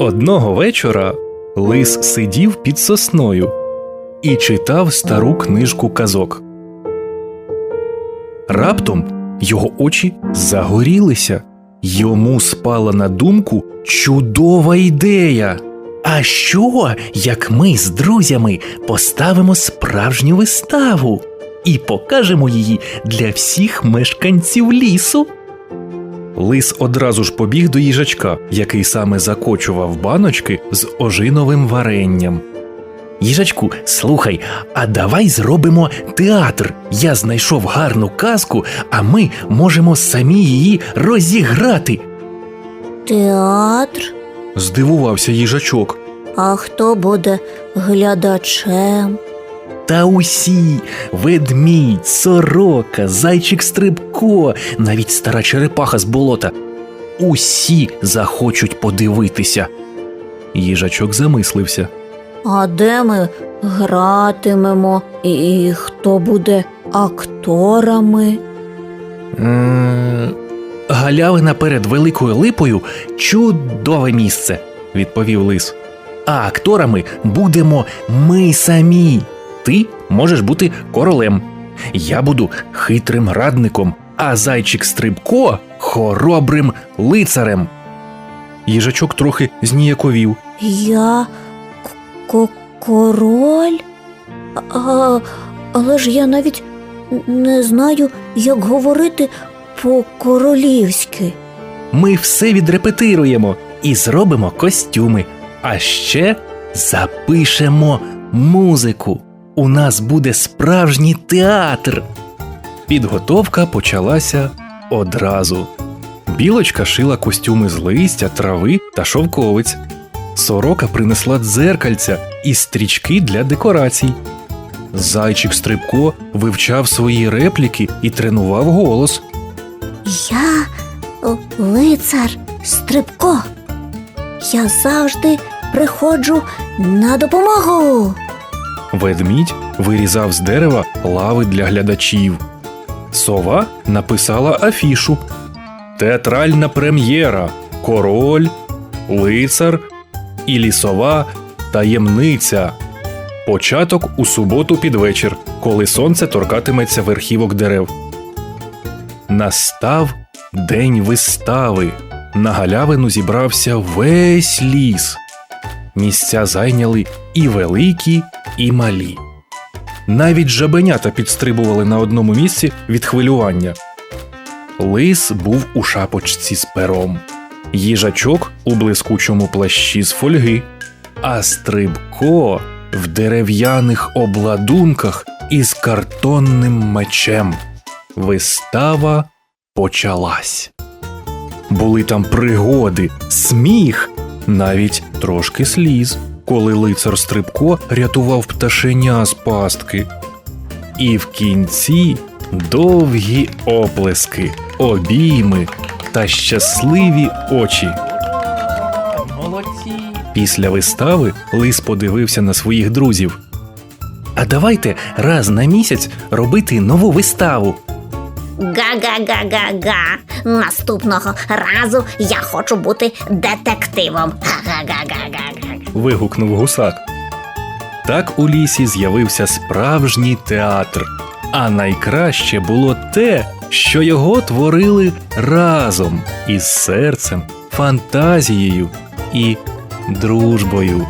Одного вечора лис сидів під сосною і читав стару книжку казок. Раптом його очі загорілися. Йому спала на думку чудова ідея. А що, як ми з друзями поставимо справжню виставу і покажемо її для всіх мешканців лісу? Лис одразу ж побіг до їжачка, який саме закочував баночки з ожиновим варенням. Їжачку, слухай, а давай зробимо театр. Я знайшов гарну казку, а ми можемо самі її розіграти. Театр? Здивувався їжачок. А хто буде глядачем? Та усі ведмідь, сорока, зайчик стрибко, навіть стара черепаха з болота. Усі захочуть подивитися. Їжачок замислився. А де ми гратимемо? І хто буде акторами? М, Галявина перед великою липою чудове місце, відповів лис. А акторами будемо ми самі. Ти можеш бути королем. Я буду хитрим радником, а зайчик Стрибко хоробрим лицарем. Їжачок трохи зніяковів. Я к- король? А, але ж я навіть не знаю, як говорити по-королівськи. Ми все відрепетируємо і зробимо костюми. А ще запишемо музику. У нас буде справжній театр. Підготовка почалася одразу. Білочка шила костюми з листя, трави та шовковиць. Сорока принесла дзеркальця і стрічки для декорацій. Зайчик Стрибко вивчав свої репліки і тренував голос. Я лицар Стрибко. Я завжди приходжу на допомогу. Ведмідь вирізав з дерева лави для глядачів. Сова написала афішу. Театральна прем'єра. Король, лицар і лісова таємниця. Початок у суботу під вечір, коли сонце торкатиметься верхівок дерев. Настав день вистави. На галявину зібрався весь ліс. Місця зайняли і великі, і малі. Навіть жабенята підстрибували на одному місці від хвилювання. Лис був у шапочці з пером, їжачок у блискучому плащі з фольги, а стрибко в дерев'яних обладунках із картонним мечем. Вистава почалась. Були там пригоди, сміх, навіть трошки сліз, коли лицар Стрибко рятував пташеня з пастки. І в кінці довгі оплески, обійми та щасливі очі. Молодці. Після вистави лис подивився на своїх друзів. А давайте раз на місяць робити нову виставу. Га-га-га-га-га. Наступного разу я хочу бути детективом. Га-га-га-га-га. Вигукнув гусак. Так у лісі з'явився справжній театр. А найкраще було те, що його творили разом із серцем, фантазією і дружбою.